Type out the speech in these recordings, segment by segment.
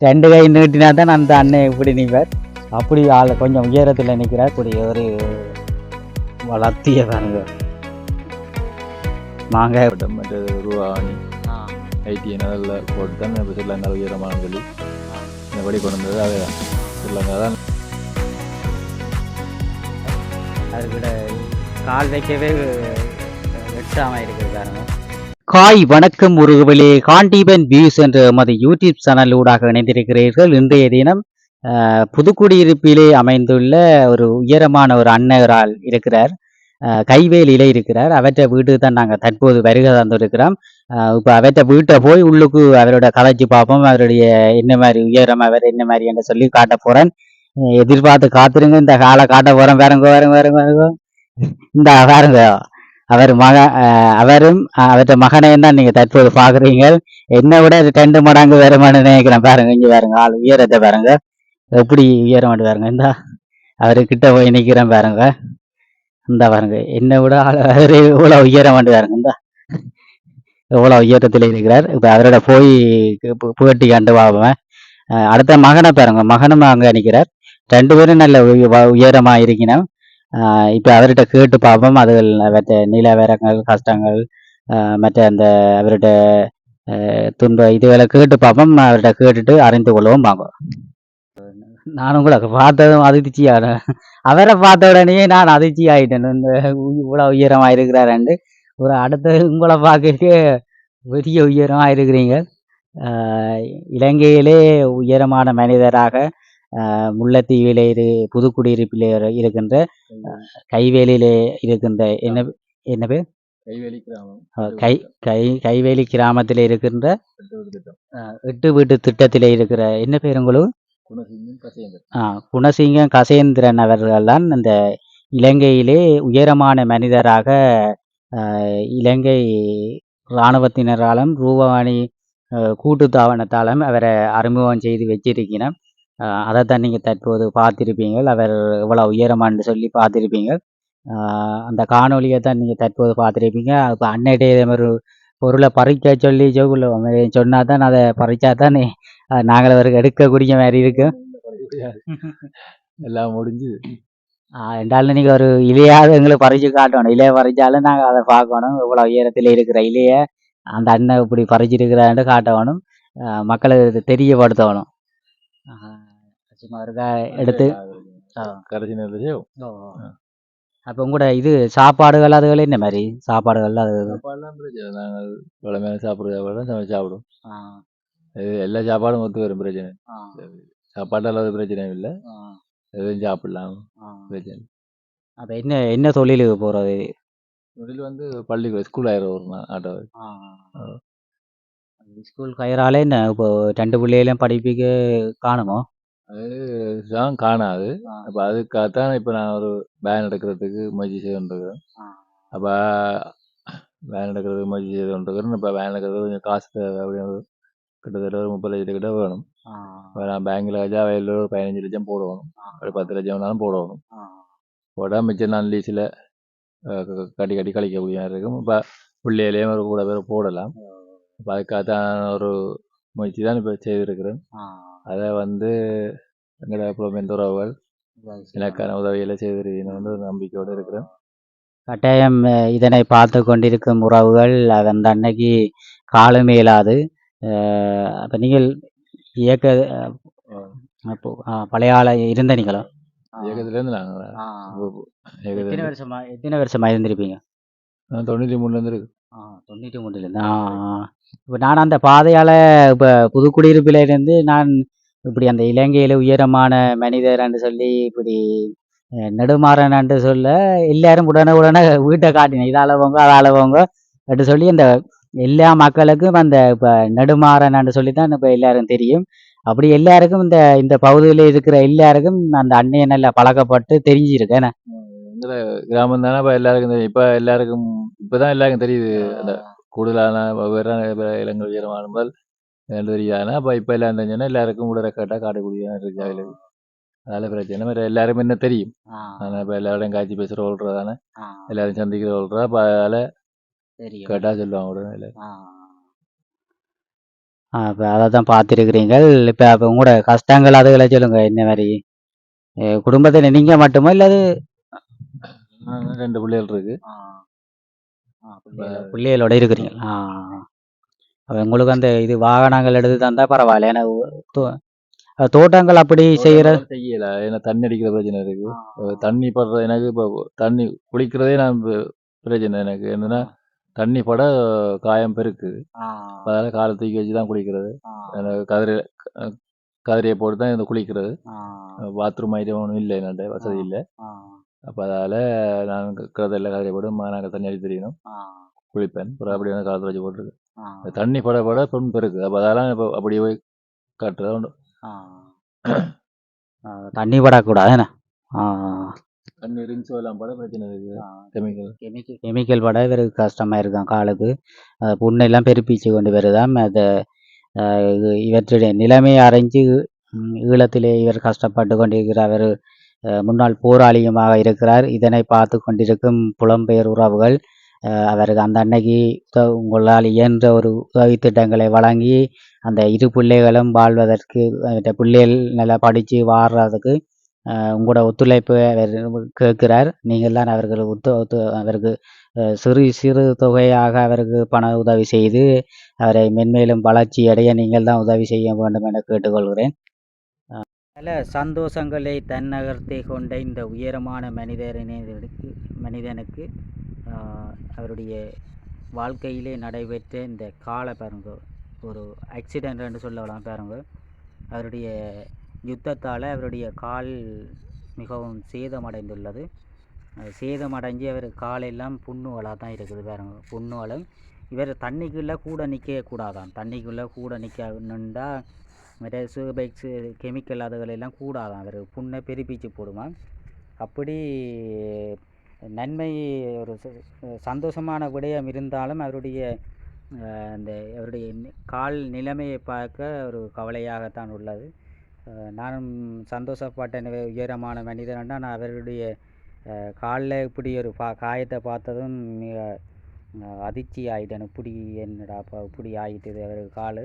ரெண்டு கை நீட்டினா தான் அந்த அண்ணன் இப்படி நிற்பார் அப்படி ஆள் கொஞ்சம் உயரத்தில் நிற்கிறார் இப்படி ஒரு வளர்த்திய பாருங்க மாங்காய் போட்டோம் மற்றது ரூபாணி ஐடி நல்ல போட்டு தான் இப்போ ஸ்ரீலங்கா உயரமான சொல்லி இந்த படி கொண்டு வந்தது. அதுதான் ஸ்ரீலங்கா தான். அதுக்கூட கால் வைக்கவே வெட்டாமல் இருக்குது பாருங்க காய் வணக்கம் உருகவிலே காண்டீபன் வியூஸ் என்ற எமது யூடியூப் சேனல் ஊடாக இணைந்திருக்கிறீர்கள். இன்றைய தினம் புதுக்குடியிருப்பிலே அமைந்துள்ள ஒரு உயரமான ஒரு அன்னரால் இருக்கிறார். கைவேல் கைவேலியிலே இருக்கிறார். அவற்றை வீட்டுக்கு தான் நாங்கள் தற்போது வருகை தந்திருக்கிறோம். இப்போ அவற்றை வீட்டை போய் உள்ளுக்கு அவரோட கதைச்சு பார்ப்போம். அவருடைய என்ன மாதிரி உயரம் அவர் என்ன மாதிரி என்று சொல்லி காட்ட போகிறேன் எதிர்பார்த்து காத்துருங்க. இந்த காலை காட்ட போகிறேன் வேறங்க வேறங்க வேறங்க இந்த வேறங்க அவர் மக அவரும் அஹ், அவற்ற மகனையும் தான் நீங்க தற்போது பாக்குறீங்க என்னை விட இது ரெண்டு மடங்கு வேறுமானு நினைக்கிறேன். பாருங்க இங்க பாருங்க ஆள் உயரத்தை பாருங்க. எப்படி உயரம் பாருங்க இந்தா. அவரு கிட்ட போய் நிக்கிறேன் பாருங்க. இந்த பாருங்க என்னை விட ஆள் அவரு இவ்வளவு உயரம் பாருங்க இந்தா. எவ்வளவு உயரத்தில் இருக்கிறார். இப்ப அவரோட போய் புகட்டி கண்டு பார்ப்பேன் அடுத்த மகனை பாருங்க மகனும் அங்க நிக்கிறார். ரெண்டு பேரும் நல்ல உயரமாக உயரமா இருக்கணும். இப்போ அவர்கிட்ட கேட்டு பார்ப்போம் அது மற்ற நிலவரங்கள் கஷ்டங்கள் மற்ற அந்த அவர்கிட்ட துன்ப இதுகளை கேட்டு பார்ப்போம் அவர்கிட்ட கேட்டுட்டு அறிந்து கொள்ளவும் பார்ப்போம் நானும் கூட பார்த்ததும் அதிர்ச்சியான அவரை பார்த்த உடனே நான் அதிர்ச்சி ஆகிட்டேன் இந்த இவ்வளோ உயரமாக இருக்கிறாரண்டு ஒரு அடுத்த உங்களை பார்க்க பெரிய உயரமாக இருக்கிறீங்க இலங்கையிலே உயரமான மனிதராக முல்லைத்தீவிலே இரு புதுக்குடியிருப்பிலே இரு- இருக்கின்ற கைவேலியிலே இருக்கின்ற என்ன என்ன பேர்? கைவேலி கிராமம். அஹ் கை கை கைவேலி கிராமத்தில் இருக்கின்ற எட்டு வீட்டு திட்டத்தில் இருக்கிற என்ன பேர் உங்களுக்கு? குணசிங்கம் கசேந்தர். ஆ, குணசிங்கம் கசேந்திரன் அவர்கள் தான் இந்த இலங்கையிலே உயரமான மனிதராக இலங்கை இராணுவத்தினராலும் ரூபவாணி அஹ், கூட்டுத்தாபனத்தாலும் அவரை அறிமுகம் செய்து வச்சிருக்கிறேன் அதைத்தான் நீங்கள் தற்போது பார்த்திருப்பீங்க அவர் இவ்வளோ உயரமான்னு சொல்லி பார்த்திருப்பீங்க ஆஹ் அந்த காணொலியை தான் நீங்கள் தற்போது பார்த்துருப்பீங்க. இப்போ அன்னையிட்ட இதே மாதிரி பொருளை பறிக்க சொல்லி ஜோகுல சொன்னா தான் அதை பறிச்சா தான் நாங்கள் அவருக்கு எடுக்கக்கூடிய மாதிரி இருக்கு எல்லாம் முடிஞ்சு ரெண்டாலும் நீங்கள் ஒரு இலையாவது எங்களுக்கு பறிச்சு காட்டணும். இலையை பறிச்சாலும் நாங்கள் அதை பார்க்கணும். இவ்வளோ உயரத்தில் இருக்கிற இலையை அந்த அண்ணன் இப்படி பறிச்சிருக்கிறான்னு காட்டணும். மக்களுக்கு தெரியப்படுத்தணும். சும்மா எடுத்து. கடைசி நேரத்தில் அப்போ உங்களோட இது சாப்பாடுகள் அதுகள் என்ன மாதிரி? சாப்பாடுகள் அது நாங்கள் வளமையான சாப்பிட்ற சாப்பாடு சமைச்சு சாப்பிடுவோம். ஆ, இது எல்லா சாப்பாடும் ஒத்து வரும் பிரச்சனை. சாப்பாடு அளவு பிரச்சனை இல்லை. எதுவும் சாப்பிடலாம். பிரச்சனை அப்ப என்ன என்ன தொழிலுக்கு போறது? முதல்ல வந்து பள்ளிக்கு ஸ்கூல் ஆயிரம் ஒரு ஆட்டோ. ஸ்கூல் கயிறாலே என்ன? இப்போ ரெண்டு பிள்ளைகளையும் படிப்பிக்க காணுமோ? தான் காணாது. அப்போ அதுக்காகத்தான் இப்போ நான் ஒரு பேன் எடுக்கிறதுக்கு முயற்சி செய்து கொண்டிருக்கிறேன். அப்போ வேன் எடுக்கிறதுக்கு முயற்சி செய்து கொண்டிருக்கிறேன் இப்போ வேன் எடுக்கிறது கொஞ்சம் காசு தேவை அப்படின்னு கிட்டத்தட்ட ஒரு முப்பது லட்சம் கிட்ட வேணும். நான் பேங்க்கில் வச்சா வயலில் ஒரு பதினஞ்சு லட்சம் போடணும் ஒரு பத்து லட்சம் வேணாலும் போடணும் போட்டால் மிச்சம் நான் லீஸில் கட்டி கட்டி கழிக்க முடியாது இருக்கும். இப்போ பிள்ளையிலேயும் ஒரு கூட பேர் போடலாம். இப்போ அதுக்காகத்தான் ஒரு முயற்சி தான் இப்போ செய்திருக்கிறேன். அதை வந்து எங்களோட புலமைந்த உறவுகள் எனக்கான உதவிகளை செய்திருக்கீங்கன்னு ஒரு நம்பிக்கையோடு இருக்கிறேன். கட்டாயம் இதனை பார்த்து கொண்டிருக்கும் உறவுகள் அந்த அன்னைக்கு காலம் இயலாது அப்ப நீங்கள் இயக்க அப்போ பழைய ஆள இருந்த நீங்களா? இயக்கத்துலேருந்து நாங்கள்? எத்தனை வருஷமா எத்தனை வருஷமா இருந்திருப்பீங்க? தொண்ணூற்றி மூணுலேருந்து இருக்கு. ஆ தொண்ணூற்றி மூணுலேருந்து ஆ இப்போ நான் அந்த பாதையால் இப்போ புதுக்குடியிருப்பில் இருந்து நான் இப்படி அந்த இலங்கையில் உயரமான மனிதர்ன்னு சொல்லி இப்படி அஹ், நெடுமாறனன்று சொல்ல எல்லாரும் உடனே உடனே வீட்டை காட்டினேன் இதால் போங்க அதால் போங்க அப்படி சொல்லி அந்த எல்லா மக்களுக்கும் அந்த இப்போ நெடுமாறனன்று சொல்லி தான் இப்போ எல்லாரும் தெரியும். அப்படி எல்லாருக்கும் இந்த இந்த பகுதியில் இருக்கிற எல்லாருக்கும் அந்த அன்னையை நல்லா பழக்கப்பட்டு தெரிஞ்சிருக்கு. கிராமம் தானே இப்போ எல்லாருக்கும் தெரியும். இப்போ எல்லாருக்கும் இப்போ தான் எல்லாருக்கும் தெரியுது. அந்த கூடுதலான வெவ்வேறு இளங்கள் உயரமான தெரியாதுன்னா அப்போ இப்போ எல்லாம் தெரிஞ்சோன்னா எல்லாருக்கும் உடலை கேட்டால் காட்டக்கூடிய இருக்கு அதில். அதனால பிரச்சனை. வேறு எல்லாருமே என்ன தெரியும்? ஆ, ஆனால் இப்போ எல்லாரோடையும் காய்ச்சி பேசுகிற ஓல்றதானே ஆ, எல்லாரும் சந்திக்கிற ஓல்றா அப்போ அதில் கேட்டால் சொல்லுவாங்க உடனே எல்லாரும். ஆ. இப்போ அதை தான் பார்த்துருக்குறீங்க. இப்போ அப்போ உங்களோட கஷ்டங்கள் அதுகளை சொல்லுங்க. என்ன மாதிரி? குடும்பத்தில் நீங்கள் மட்டுமா இல்லை அது ரெண்டு பிள்ளைகள் இருக்கு. பிள்ளைகளோட இருக்கிறீங்க. உங்களுக்கு அந்த இது வாகனங்கள் எடுத்து தந்தா பரவாயில்ல. ஏன்னா தோட்டங்கள் அப்படி செய்கிற செய்யல. ஏன்னா தண்ணி அடிக்கிற பிரச்சனை இருக்கு. தண்ணி படுற எனக்கு இப்போ தண்ணி குளிக்கிறதே நான் பிரச்சனை எனக்கு. என்னன்னா தண்ணி பட காயம் பெருக்கு. அதனால காலை தூக்கி வச்சு தான் குளிக்கிறது கதிரை கதிரையை போட்டு தான் இந்த குளிக்கிறது. பாத்ரூம் ஐட்டம் ஒன்றும் இல்லை என்னட்ட வசதி இல்லை. அப்போ அதால் நான் கதிரையில் கதிரை போட்டு நாங்கள் தண்ணி அடி தெரியணும். குளிப்பேன். அப்புறம் அப்படி வந்து காலத்தில் வச்சு போட்டுருக்கு. தண்ணி பட பட பெண் பெருக்கு. அப்போ அதெல்லாம் இப்போ அப்படியே போய் கட்டுறது உண்டு. தண்ணி படக்கூடாது என்ன? தண்ணி ரிங்ஸ் எல்லாம் பட பிரச்சனை இருக்கு கெமிக்கல். கெமிக்கல் கெமிக்கல் பட இவருக்கு கஷ்டமாக இருக்கான் காலுக்கு. புண்ணெல்லாம் பெருப்பிச்சு கொண்டு வருதாம் அதை இவற்றுடைய நிலைமையை அறிஞ்சு ஈழத்திலே இவர் கஷ்டப்பட்டு கொண்டிருக்கிறார். அவர் முன்னாள் போராளியுமாக இருக்கிறார். இதனை பார்த்து கொண்டிருக்கும் புலம்பெயர் உறவுகள் அவருக்கு அந்த அன்னைக்கு உங்களால் இயன்ற ஒரு உதவி திட்டங்களை வழங்கி அந்த இரு பிள்ளைகளும் வாழ்வதற்கு அந்த பிள்ளைகள் நல்லா படித்து வாடுறதுக்கு உங்களோட ஒத்துழைப்பு அவர் கேட்கிறார். நீங்கள் தான் அவர்கள் ஒத்து ஒத்து அவருக்கு சிறு சிறு தொகையாக அவருக்கு பண உதவி செய்து அவரை மென்மேலும் வளர்ச்சி அடைய நீங்கள் தான் உதவி செய்ய வேண்டும் என கேட்டுக்கொள்கிறேன். பல சந்தோஷங்களை தன்னகர்த்தி கொண்ட இந்த உயரமான மனிதனுக்கு மனிதனுக்கு அவருடைய வாழ்க்கையிலே நடைபெற்ற இந்த கால பாருங்க ஒரு ஆக்சிடென்ட்னு சொல்லலாம் பாருங்க அவருடைய யுத்தத்தால் அவருடைய கால் மிகவும் சேதமடைந்துள்ளது. சேதமடைஞ்சு அவர் காலெல்லாம் புண்ணுவலாக தான் இருக்குது பாருங்க புண்ணுகளும் இவர் தண்ணிக்குள்ளே கூட நிற்கக்கூடாதான் தண்ணிக்குள்ளே கூட நிற்க நின்றா மற்ற சூபைக்ஸு கெமிக்கல் அதுகளெல்லாம் கூடாதான் அவர் புண்ணை பெருப்பிச்சு போடுமா அப்படி நன்மை ஒரு சந்தோஷமான விடயம் இருந்தாலும் அவருடைய அந்த அவருடைய கால் நிலைமையை பார்க்க ஒரு கவலையாகத்தான் உள்ளது. நானும் சந்தோஷப்பட்ட உயரமான மனிதனா நான் அவருடைய காலில் இப்படி ஒரு பா காயத்தை பார்த்ததும் மிக அதிர்ச்சி ஆகிட்டேன் இப்படி என்னடா அப்போ இப்படி ஆகிட்டுது அவர் கால்.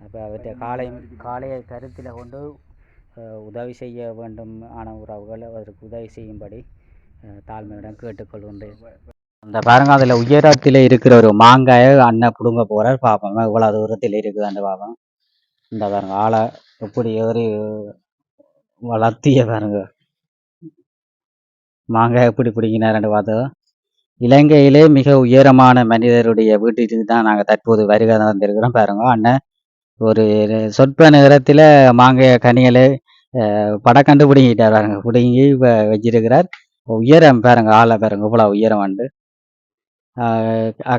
அப்போ அவர்கிட்ட காலை காலையை கருத்தில் கொண்டு உதவி செய்ய வேண்டும். ஆன உறவுகள் அதற்கு உதவி செய்யும்படி தாழ்மையுடன் கேட்டுக்கொள்கின்றேன். அந்த பாருங்க அதில் உயரத்தில் இருக்கிற ஒரு மாங்காயை அண்ணன் பிடுங்க போகிறார் பார்ப்போம் இவ்வளோ தூரத்தில் இருக்குது அந்த பார்ப்போம் இந்த பாருங்க ஆளை எப்படி ஏறி வளர்த்திய பாருங்க. மாங்காய் எப்படி பிடிங்கினார்னு பார்த்தோம். இலங்கையிலே மிக உயரமான மனிதருடைய வீட்டுக்கு தான் நாங்கள் தற்போது வருகை வந்திருக்கிறோம் பாருங்க. அண்ணன் ஒரு சொற்ப நேரத்தில் மாங்காய் கனிகளை படம் கண்டுபிடிங்கிட்டார் பிடுங்கிட்டார் பாருங்க. பிடுங்கி இப்போ வச்சிருக்கிறார். உயரம் பாருங்க ஆளை பாருங்க இவ்வளோ உயரம் வந்து.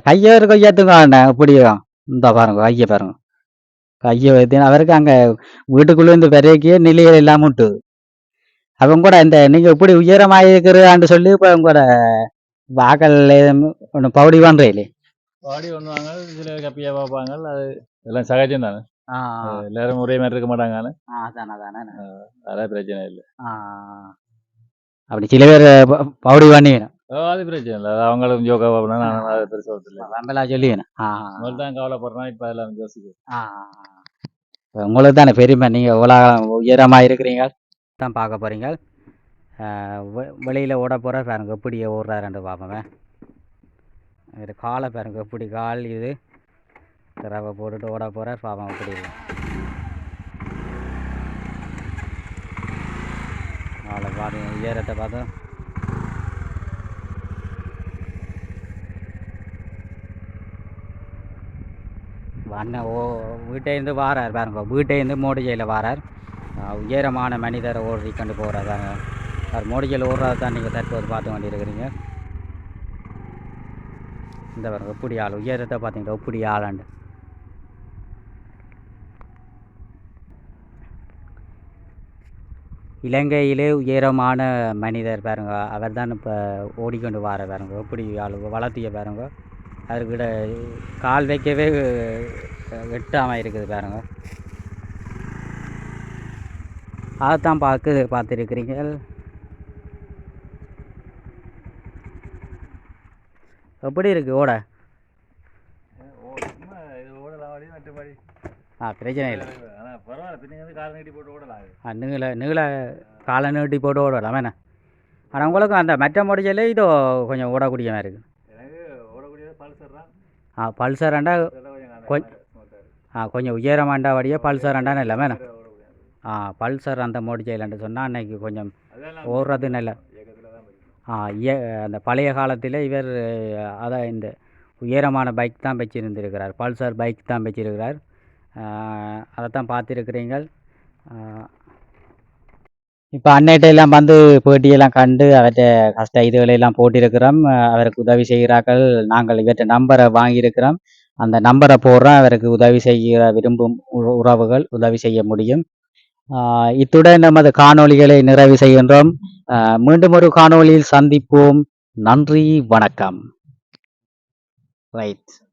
கையை அண்ணன் இப்படியும் இந்த பாருங்க கையை பாருங்க. கையை வைத்து அவருக்கு அங்கே வீட்டுக்குள்ளே இந்த பெரியக்கே நிலையில் இல்லாமல் விட்டுது அவங்க கூட இந்த நீங்கள் இப்படி உயரமாக இருக்கிறான்னு சொல்லி இப்போ உங்களோட வாக்கல் ஒன்று பவுடி பண்ணுறீங்களே பாடி பண்ணுவாங்க சில கப்பியாக பார்ப்பாங்க அது எல்லாம் சகஜம் தானே? எல்லாரும் ஒரே மாதிரி இருக்க மாட்டாங்க அதானே அதானே. அதெல்லாம் பிரச்சனை இல்லை. அப்படி சில பேர் பவுடி பண்ணிக்கணும் ஓ, அது பிரச்சனை இல்லை. அவங்களும் யோகா பார்ப்பேன் நான் அது பெருசாக வெம்பலா சொல்லிக்கணும் ஆ முதல்ல தான் கவலைப்படுறேன் இப்போ அதெல்லாம் யோசிக்கிறேன். ஆ உங்களுக்கு தானே பெருமை. நீங்கள் எவ்வளோ உயரமாக இருக்கிறீங்க. தான் பார்க்க போகிறீங்க வெளியில் ஓட போகிற பாருங்க. எப்படி ஓடுறாருன்னு பார்ப்போமே இது காலை பாருங்க. எப்படி கால் இது. ரவை போட்டுட்டு ஓட போகிற பார்ப்போம் எப்படி பாருங்கள் உயரத்தை பார்த்தோம் அண்ணன் ஓ வீட்டையிருந்து வாரார் பாருங்க வீட்டையிருந்து மோடிஜையில் வாரார். உயரமான மனிதரை ஓடி கொண்டு போகிறார் பாருங்க. அவர் மோடிஜையில் ஓடுறத தான் நீங்கள் தற்போது பார்த்து கொண்டிருக்கிறீங்க. இந்த பாருங்க எப்படி ஆள் உயரத்தை பார்த்தீங்களா எப்படி ஆளாண்டு இலங்கையிலே உயரமான மனிதர் பாருங்க. அவர் தான் இப்போ ஓடிக்கொண்டு வார பாருங்க. எப்படி ஆள் வளர்த்திய பாருங்க. அதுக்கிட்ட கால் வைக்கவே வெட்டாமல் இருக்குது பாருங்க. அதைத்தான் பார்க்க பார்த்துருக்கிறீங்க எப்படி இருக்கு? ஓட. ஆ பிரச்சனை இல்லை. பரவாயில்ல பின்ன வந்து கால் நீட்டி போட்டு ஓடலாம் நீள நீள காலை நீட்டி போட்டு ஓடலாம் என்ன? ஆனால் உங்களுக்கு அந்த மெட்ட முடிச்சல இதோ கொஞ்சம் ஓடக்கூடிய மாதிரி இருக்குது எனக்கு ஓடக்கூடியது பல்சர் தான். ஆ பல்சராண்டா இதெல்லாம் கொஞ்சம் ஆ இருக்கு. கொஞ்சம் உயரமாண்டா வழியே பல்சராண்டான்னு இல்லை வேணா. ஆ பல்சர் அந்த முடிச்சையிலன்ட்டு சொன்னால் அன்னைக்கு கொஞ்சம் அதெல்லாம் ஓடுறது நல்ல இயக்கத்துல தான் இருக்கு. ஆ இய அந்த பழைய காலத்தில் இவர் அதான் இந்த உயரமான பைக் தான் வச்சிருந்திருக்கிறார். பல்சர் பைக் தான் வச்சிருக்கிறார். அதைத்தான் பார்த்துருக்குறீங்கள் இப்போ அன்னைட்ட எல்லாம் வந்து பேட்டியெல்லாம் கண்டு அவற்றை கஷ்ட இதுகளெல்லாம் போட்டிருக்கிறோம். அவருக்கு உதவி செய்கிறார்கள். நாங்கள் இவற்றை நம்பரை வாங்கியிருக்கிறோம். அந்த நம்பரை போடுறோம் அவருக்கு உதவி செய்ய விரும்பும் உ- உறவுகள் உதவி செய்ய முடியும். இத்துடன் நமது காணொளிகளை நிறைவு செய்கின்றோம். மீண்டும் ஒரு காணொளியில் சந்திப்போம். நன்றி வணக்கம். ரைட்